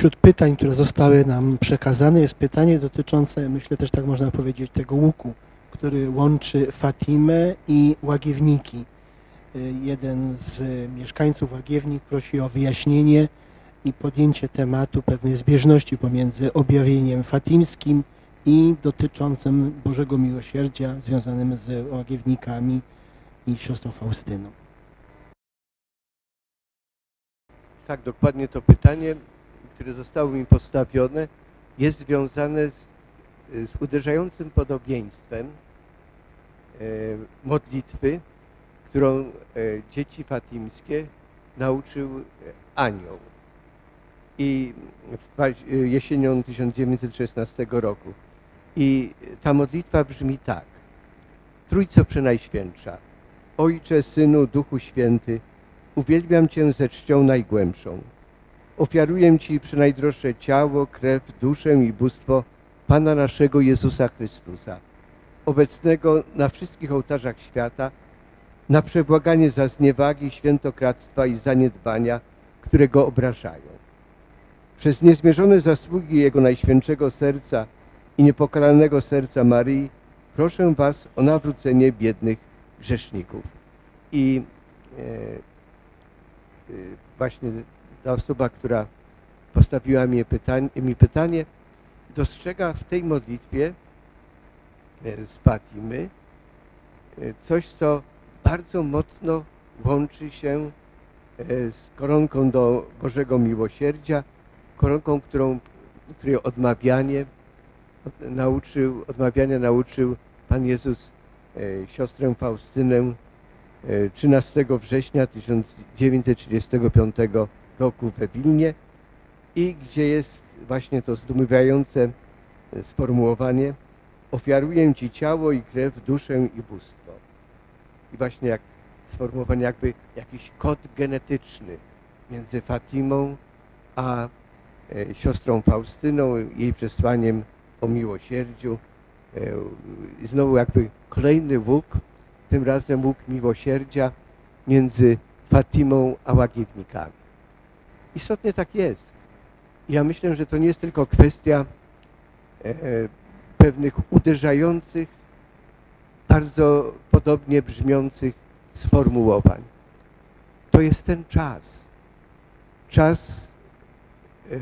wśród pytań, które zostały nam przekazane, jest pytanie dotyczące, myślę też tak można powiedzieć, tego łuku, który łączy Fatimę i Łagiewniki. Y, Jeden z mieszkańców Łagiewnik prosi o wyjaśnienie i podjęcie tematu pewnej zbieżności pomiędzy objawieniem fatimskim i dotyczącym Bożego Miłosierdzia związanym z Łagiewnikami i siostrą Faustyną. Tak, dokładnie to pytanie, które zostało mi postawione, jest związane z, z uderzającym podobieństwem e, modlitwy, którą e, dzieci fatimskie nauczył e, anioł. I w e, jesienią 1916 roku. I ta modlitwa brzmi tak. Trójco Przenajświętsza, Ojcze, Synu, Duchu Święty, uwielbiam Cię ze czcią najgłębszą. Ofiaruję Ci przenajdroższe ciało, krew, duszę i bóstwo Pana naszego Jezusa Chrystusa, obecnego na wszystkich ołtarzach świata, na przebłaganie za zniewagi, świętokradztwa i zaniedbania, które Go obrażają. Przez niezmierzone zasługi Jego Najświętszego Serca i niepokalalnego serca Maryi proszę Was o nawrócenie biednych grzeszników. I e, e, właśnie ta osoba, która postawiła mi pytanie, mi pytanie, dostrzega w tej modlitwie e, z Fatimy e, coś, co bardzo mocno łączy się e, z koronką do Bożego Miłosierdzia, koronką, którą, której odmawianie od- nauczył, odmawiania nauczył Pan Jezus siostrę Faustynę e, 13 września 1935 roku we Wilnie i gdzie jest właśnie to zdumiewające e, sformułowanie ofiaruję Ci ciało i krew, duszę i bóstwo. I właśnie jak sformułowanie jakby jakiś kod genetyczny między Fatimą a e, siostrą Faustyną, jej przesłaniem o miłosierdziu. E, i Znowu jakby kolejny łuk, tym razem łuk miłosierdzia między Fatimą a łagiewnikami. Istotnie tak jest. Ja myślę, że to nie jest tylko kwestia e, pewnych uderzających, bardzo podobnie brzmiących sformułowań. To jest ten czas. Czas e,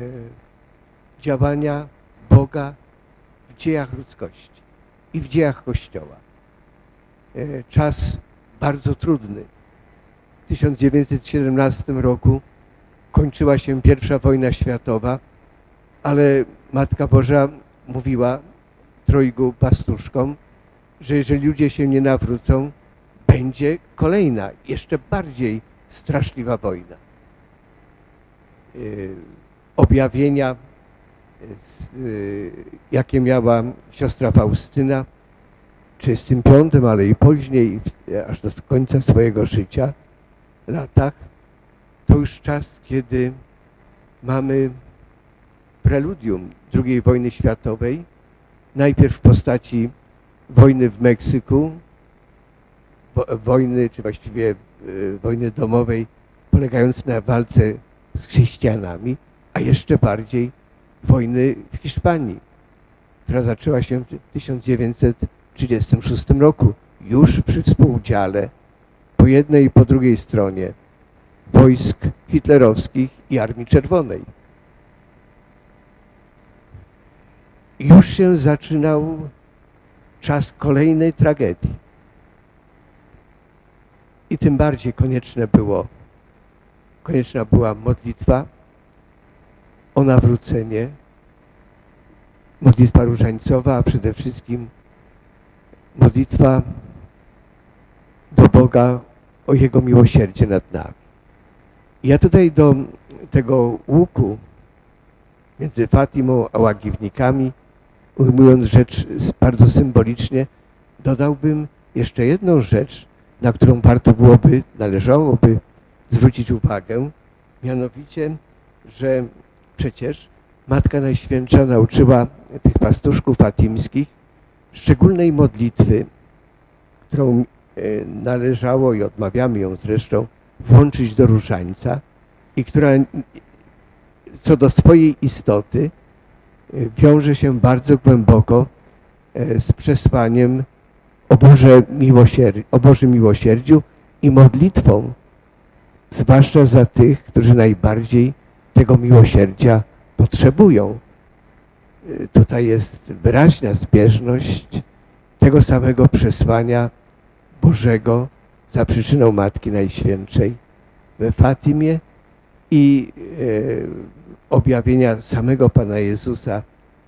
działania Boga w dziejach ludzkości i w dziejach Kościoła. E, Czas bardzo trudny. W 1917 roku kończyła się pierwsza wojna światowa, ale Matka Boża mówiła trojgu pastuszkom, że jeżeli ludzie się nie nawrócą, będzie kolejna, jeszcze bardziej straszliwa wojna. Y, Objawienia, y, jakie miała siostra Faustyna w 35, ale i później, aż do końca swojego życia, latach, to już czas, kiedy mamy preludium II wojny światowej, najpierw w postaci wojny w Meksyku, wo- wojny, czy właściwie e, wojny domowej, polegającej na walce z chrześcijanami, a jeszcze bardziej wojny w Hiszpanii, która zaczęła się w 1936 roku, już przy współudziale po jednej i po drugiej stronie wojsk hitlerowskich i Armii Czerwonej. Już się zaczynał czas kolejnej tragedii. I tym bardziej konieczne było, konieczna była modlitwa o nawrócenie, modlitwa różańcowa, a przede wszystkim modlitwa do Boga o Jego miłosierdzie nad nami. Ja tutaj do tego łuku między Fatimą a łagiwnikami, ujmując rzecz bardzo symbolicznie, dodałbym jeszcze jedną rzecz, na którą warto byłoby, należałoby zwrócić uwagę, mianowicie, że przecież Matka Najświętsza nauczyła tych pastuszków fatimskich szczególnej modlitwy, którą e, należało i odmawiamy ją zresztą włączyć do różańca i która co do swojej istoty y, wiąże się bardzo głęboko e, z przesłaniem o, Boże o Bożym miłosierdziu i modlitwą, zwłaszcza za tych, którzy najbardziej tego miłosierdzia potrzebują. Y, Tutaj jest wyraźna zbieżność tego samego przesłania Bożego za przyczyną Matki Najświętszej we Fatimie i e, objawienia samego Pana Jezusa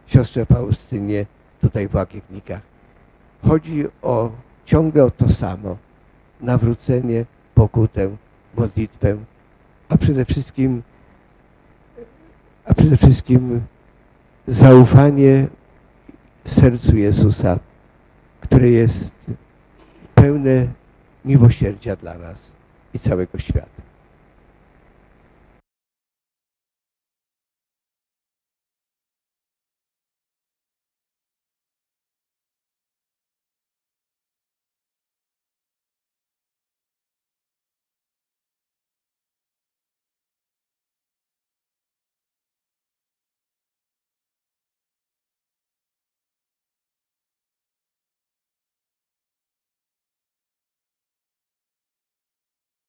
siostrze Faustynie tutaj w Łagiewnikach. Chodzi o ciągle o to samo. Nawrócenie, pokutę, modlitwę, a przede wszystkim a przede wszystkim zaufanie sercu Jezusa, które jest pełne miłosierdzia dla nas i całego świata.